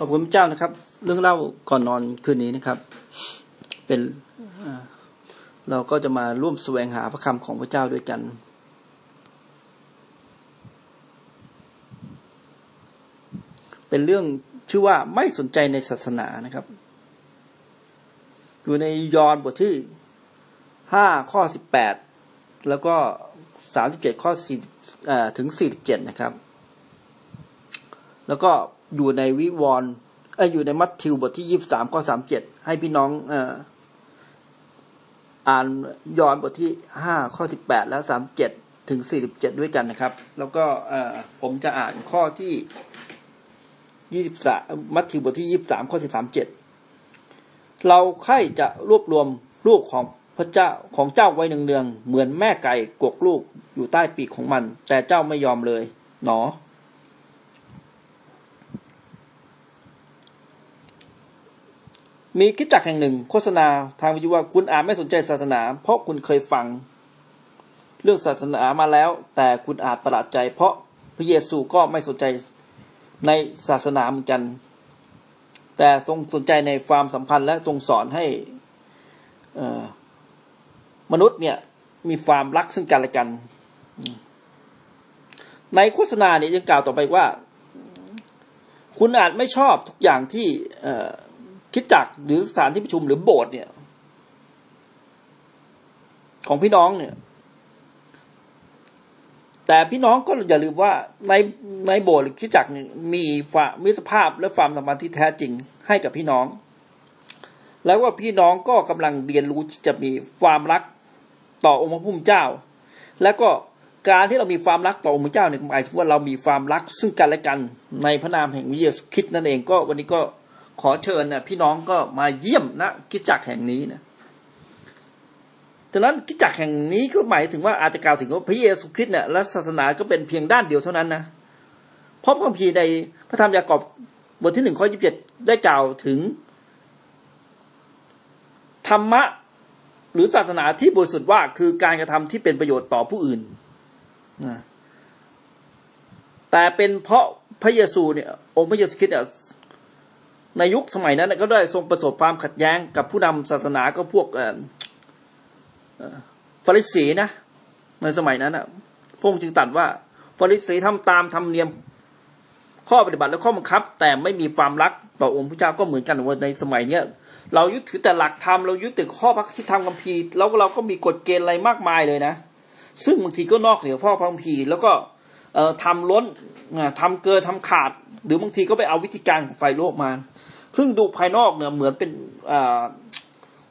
ขอบคุณพระเจ้านะครับ เรื่องเล่าก่อนนอนคืนนี้นะครับ เป็นเราก็จะมาร่วมแสวงหาพระคำของพระเจ้าด้วยกันเป็นเรื่องชื่อว่าไม่สนใจในศาสนานะครับ อยู่ในยอห์นบทที่ห้าข้อสิบแปดแล้วก็สามสิบเจ็ดข้อสี่ถึงสี่สิบเจ็ดนะครับ แล้วก็ อยู่ในวิวรณ์เอ้ยอยู่ในมัทธิวบทที่ยี่สามข้อสามเจ็ดให้พี่น้องเอ่ออ่านย้อนบทที่ห้าข้อสิบแปดแล้วสามเจ็ดถึงสี่สิบเจ็ดด้วยกันนะครับ แล้วก็เอ่อผมจะอ่านข้อที่ยี่สิบสามมัทธิวบทที่ยี่สามข้อสิบสามเจ็ดเราใคร่จะรวบรวมลูกของพระเจ้าของเจ้าไว้เนืองๆเหมือนแม่ไก่กวกลูกอยู่ใต้ปีกของมัน แต่เจ้าไม่ยอมเลย หนอ มีคิดจักแห่งหนึ่ง โฆษณาทางวิทยุว่าคุณอาจไม่สนใจศาสนา เพราะคุณเคยฟัง เรื่องศาสนามาแล้ว แต่คุณอาจประหลาดใจ เพราะพระเยซูก็ไม่สนใจในศาสนาเหมือนกัน แต่ทรงสนใจในความสัมพันธ์และทรงสอนให้มนุษย์เนี่ยมีความรักซึ่งกันและกัน ในโฆษณาเนี่ยยังกล่าวต่อไปว่า คุณอาจไม่ชอบทุกอย่างที่ คิดจักหรือสถานที่ประชุมหรือโบสถ์เนี่ย ของพี่น้องเนี่ย แต่พี่น้องก็อย่าลืมว่าในในโบสถ์หรือคิดจักมีความมิตรภาพและความสัมพันธ์ที่แท้จริงให้กับพี่น้อง แล้วว่าพี่น้องก็กำลังเรียนรู้ที่จะมีความรักต่อองค์พระผู้เป็นเจ้า แล้วก็การที่เรามีความรักต่อองค์พระเจ้าเนี่ยหมายถึงว่าเรามีความรักซึ่งกันและกันในพระนามแห่งพระเยซูคริสต์นั่นเองก็วันนี้ก็ ขอเชิญนะพี่น้องก็มาเยี่ยมนะคริดจักแห่งนี้นะดังนั้นคริดจักแห่งนี้ก็หมายถึงว่าอาจจะกล่าวถึงว่าพระเยซูคริสต์เนี่ยและศาสนาก็เป็นเพียงด้านเดียวเท่านั้นนะเพราะพระคัมภีร์ในพระธรรมยากอบบทที่หนึ่งข้อยี่สิบเจ็ดได้กล่าวถึง ธรรมะหรือศาสนาที่บริสุทธิ์ว่าคือการกระทำที่เป็นประโยชน์ต่อผู้อื่นนะแต่เป็นเพราะพระเยซูเนี่ยองค์พระเยซูคริสต์เนี่ย ในยุคสมัยนั้นก็ได้ทรงประสบความขัดแย้งกับผู้นำศาสนาก็พวกฟาริสีนะในสมัยนั้นอะพระองค์จึงตรัสว่าฟาริสีทำตามธรรมเนียม ข้อปฏิบัติและข้อบังคับ แต่ไม่มีความรักต่อองค์พระเจ้าก็เหมือนกันว่าในสมัยเนี้ยเรายึดถือแต่หลักธรรมเรายึดถือข้อพระคิดธรรมคัมภีร์แล้วเราก็มีกฎเกณฑ์อะไรมากมายเลยนะ ซึ่งบางทีก็นอกเหนือพ่อพระคัมภีร์แล้วก็เอ่อทำล้นทำเกินทำขาด หรือบางทีก็ไปเอาวิธีการของไฟโลกมา ซึ่งดูภายนอกเนี่ยเหมือนเป็นอ่า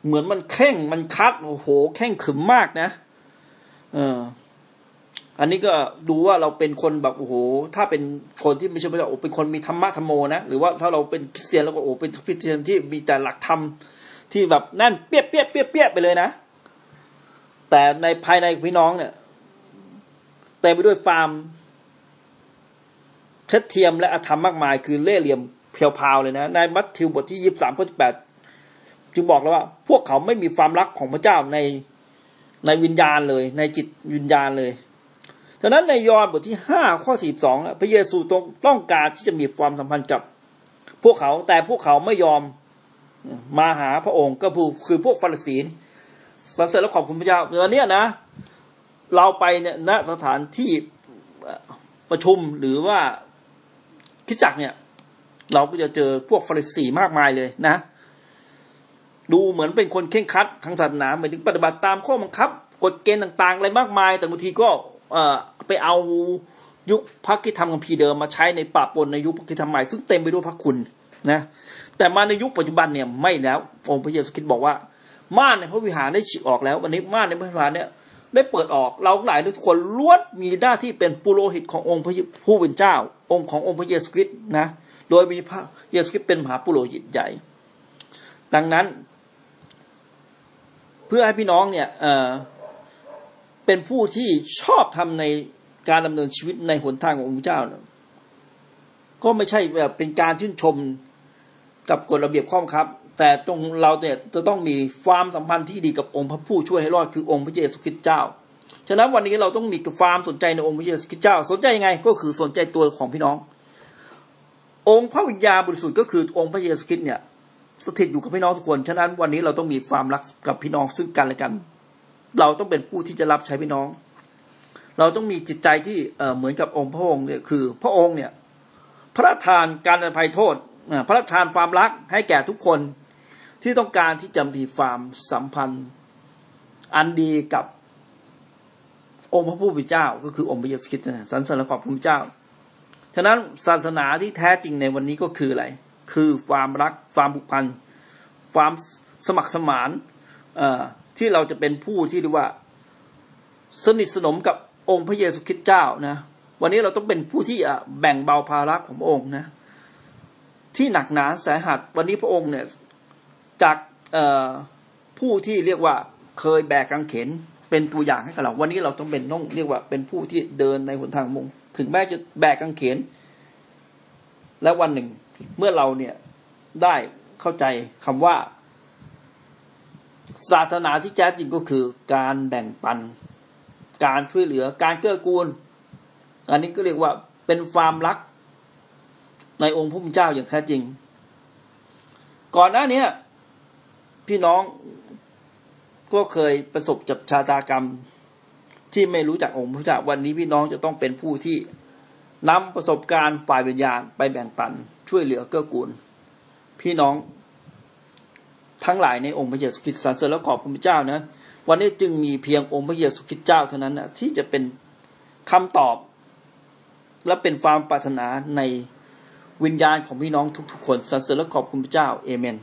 เหมือนมันเข่งมันคัดโอ้โหแข่งขึมมากนะเอออันนี้ก็ดูว่าเราเป็นคนแบบโอ้โห ถ้าเป็นคนที่ไม่ใช่พระเจ้าโอ้เป็นคนมีธรรมะธรรมโมนะหรือว่าถ้าเราเป็นคริสเตียนแล้วก็โอ้เป็นคริสเตียนที่มีแต่หลักธรรมที่แบบแน่นเปี้ยเปี้ยเปี้ยเปี้ยไปเลยนะ แต่ในภายในพี่น้องเนี่ยเต็มไปด้วยฟาร์มเท็จเทียมและอธรรมมากมาย คือเล่เหลี่ยม เพียวพาวเลยนะในมัทธิวบทที่ยี่สิบสามข้อที่แปดจึงบอกแล้วว่า พวกเขาไม่มีความรักของพระเจ้าในในวิญญาณเลย ในจิตวิญญาณเลยฉะนั้นในยอห์นบทที่ห้าข้อสี่สองพระเยซูต้องต้องการที่จะมีความสัมพันธ์กับ พวกเขาแต่พวกเขาไม่ยอมมาหาพระองค์ก็คือพวกฟาริสีสรรเสริญและขอบคุณพระเจ้าเดี๋ยวนี้นะ เราไปเนี่ยณสถานที่ประชุมหรือว่าคิดจักเนี่ย เราก็จะเจอพวกฟาริสีมากมายเลยนะ ดูเหมือนเป็นคนเข่งคัดทางศาสนาหมายถึงปฏิบัติตามข้อบังคับ กฎเกณฑ์ต่าง ๆ อะไรมากมาย แต่บางทีก็ไปเอายุคพระคิดธรรมคัมภีร์เดิมมาใช้ในปะปนในยุคพระคิดธรรมใหม่ซึ่งเต็มไปด้วยพระคุณนะแต่มาในยุคปัจจุบันเนี่ยไม่แล้วองค์พระเยซูคริสต์บอกว่า ม่านในพระวิหารได้ฉีกออกแล้ว วันนี้ม่านในพระวิหารเนี่ยได้เปิดออกเราหลายทุกคนล้วนมีหน้าที่เป็นปุโรหิตขององค์พระผู้เป็นเจ้า องค์ขององค์พระเยซูคริสต์นะ โดยมีพระเยซูคริสต์เป็นมหาปุโรหิตใหญ่ ดังนั้น เพื่อให้พี่น้องเนี่ยเเป็นผู้ที่ชอบทำในการดำเนินชีวิตในหนทางขององค์พระเจ้านะก็ไม่ใช่แบบเป็นการชื่นชมกับกฎระเบียบข้อบังคับ แต่ตรงเราเนี่ยจะต้องมีความสัมพันธ์ที่ดีกับองค์พระผู้ช่วยให้รอดคือองค์พระเยซูคริสต์เจ้าฉะนั้นวันนี้เราต้องมีความสนใจในองค์พระเยซูคริสต์เจ้า สนใจยังไงก็คือสนใจตัวของพี่น้อง องค์พระวิญญาณบริสุทธิ์ก็คือองค์พระเยซูคริสต์เนี่ยสถิตอยู่กับพี่น้องทุกคน ฉะนั้นวันนี้เราต้องมีความรักกับพี่น้องซึ่งกันและกัน เราต้องเป็นผู้ที่จะรับใช้พี่น้อง เราต้องมีจิตใจที่เหมือนกับองค์พระองค์เนี่ยคือ พระองค์เนี่ย พระราชทานการอภัยโทษ พระราชทานความรักให้แก่ทุกคนที่ต้องการที่จะมีความสัมพันธ์ อันดีกับองค์พระผู้เป็นเจ้า ก็คือองค์พระเยซูคริสต์นะสรรเสริญขอบพระเจ้า ฉะนั้นศาสนาที่แท้จริงในวันนี้ก็คืออะไร คือความรักความผูกพัน ความสมัครสมานที่เราจะเป็นผู้ที่เรียกว่า สนิทสนมกับองค์พระเยซูคริสต์เจ้านะ วันนี้เราต้องเป็นผู้ที่แบ่งเบาภาระขององค์นะ ที่หนักหนาสาหัสวันนี้พระองค์เนี่ยจากผู้ที่เรียกว่าเคยแบกกางเขนเป็นตัวอย่างให้กับเรา วันนี้เราต้องเป็นต้องเรียกว่าเป็นผู้ที่เดินในหนทางมง ถึงแม้จะแบกกางเขน และวันหนึ่งเมื่อเราเนี่ยได้เข้าใจคำว่า ศาสนาที่แท้จริงก็คือ การแบ่งปัน การช่วยเหลือ การเกื้อกูล อันนี้ก็เรียกว่าเป็นความรัก ในองค์พระผู้เป็นเจ้าอย่างแท้จริง ก่อนหน้านี้พี่น้องก็เคยประสบจับชาตากรรม ที่ไม่รู้จักองค์พระเจ้าวันนี้พี่น้องจะต้องเป็นผู้ที่นำประสบการณ์ฝ่ายวิญญาณไปแบ่งปัน ช่วยเหลือเกื้อกูล พี่น้อง ทั้งหลายในองค์พระเยซูคริสต์สรรเสริญและขอบคุณพระเจ้านะวันนี้จึงมีเพียงองค์พระเยซูคริสต์เจ้าเท่านั้นนะที่จะเป็นคำตอบ และเป็นความปรารถนาในวิญญาณของพี่น้องทุกๆคนสรรเสริญและขอบคุณพระเจ้าเอเมน